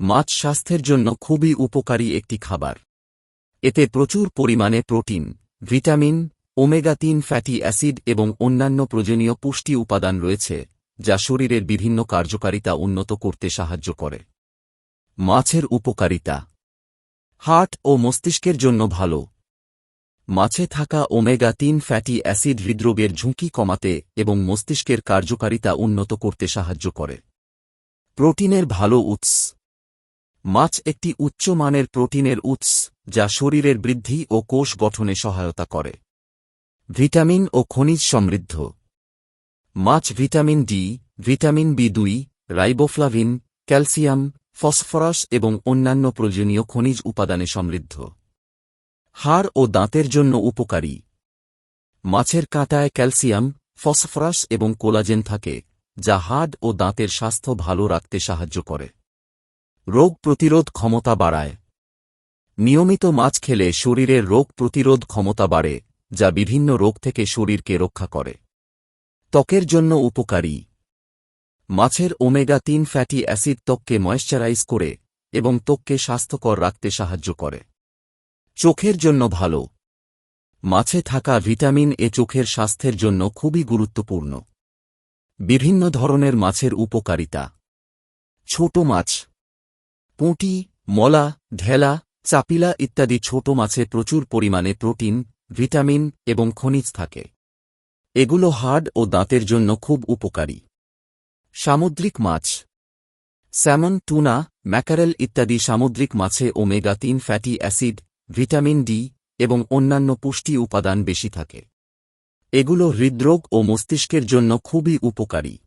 মাছ স্বাস্থ্যের জন্য খুবই উপকারী একটি খাবার। এতে প্রচুর পরিমাণে প্রোটিন, ভিটামিন, ওমেগা তিন ফ্যাটি অ্যাসিড এবং অন্যান্য প্রয়োজনীয় পুষ্টি উপাদান রয়েছে, যা শরীরের বিভিন্ন কার্যকারিতা উন্নত করতে সাহায্য করে। মাছের উপকারিতা। হার্ট ও মস্তিষ্কের জন্য ভালো। মাছে থাকা ওমেগা তিন ফ্যাটি অ্যাসিড হৃদরোগের ঝুঁকি কমাতে এবং মস্তিষ্কের কার্যকারিতা উন্নত করতে সাহায্য করে। প্রোটিনের ভালো উৎস। মাছ একটি উচ্চমানের প্রোটিনের উৎস, যা শরীরের বৃদ্ধি ও কোষ গঠনে সহায়তা করে। ভিটামিন ও খনিজ সমৃদ্ধ। মাছ ভিটামিন ডি, ভিটামিন বি দুই, রাইবোফ্লাভিন, ক্যালসিয়াম, ফসফরাস এবং অন্যান্য প্রয়োজনীয় খনিজ উপাদানে সমৃদ্ধ। হাড় ও দাঁতের জন্য উপকারী। মাছের কাঁটায় ক্যালসিয়াম, ফসফরাস এবং কোলাজেন থাকে, যা হাড় ও দাঁতের স্বাস্থ্য ভালো রাখতে সাহায্য করে। রোগ প্রতিরোধ ক্ষমতা বাড়ায়। নিয়মিত মাছ খেলে শরীরের রোগ প্রতিরোধ ক্ষমতা বাড়ে, যা বিভিন্ন রোগ থেকে শরীরকে রক্ষা করে। ত্বকের জন্য উপকারী। মাছের ওমেগা তিন ফ্যাটি অ্যাসিড ত্বককে ময়েশ্চারাইজ করে এবং ত্বককে স্বাস্থ্যকর রাখতে সাহায্য করে। চোখের জন্য ভালো। মাছে থাকা ভিটামিন এ চোখের স্বাস্থ্যের জন্য খুবই গুরুত্বপূর্ণ। বিভিন্ন ধরনের মাছের উপকারিতা। ছোট মাছ। পুঁটি, মলা, ঢেলা, চাপিলা ইত্যাদি ছোট মাছে প্রচুর পরিমাণে প্রোটিন, ভিটামিন এবং খনিজ থাকে। এগুলো হাড় ও দাঁতের জন্য খুব উপকারী। সামুদ্রিক মাছ। স্যামন টুনা, ম্যাকারেল ইত্যাদি সামুদ্রিক মাছে ওমেগা তিন ফ্যাটি অ্যাসিড, ভিটামিন ডি এবং অন্যান্য পুষ্টি উপাদান বেশি থাকে। এগুলো হৃদরোগ ও মস্তিষ্কের জন্য খুবই উপকারী।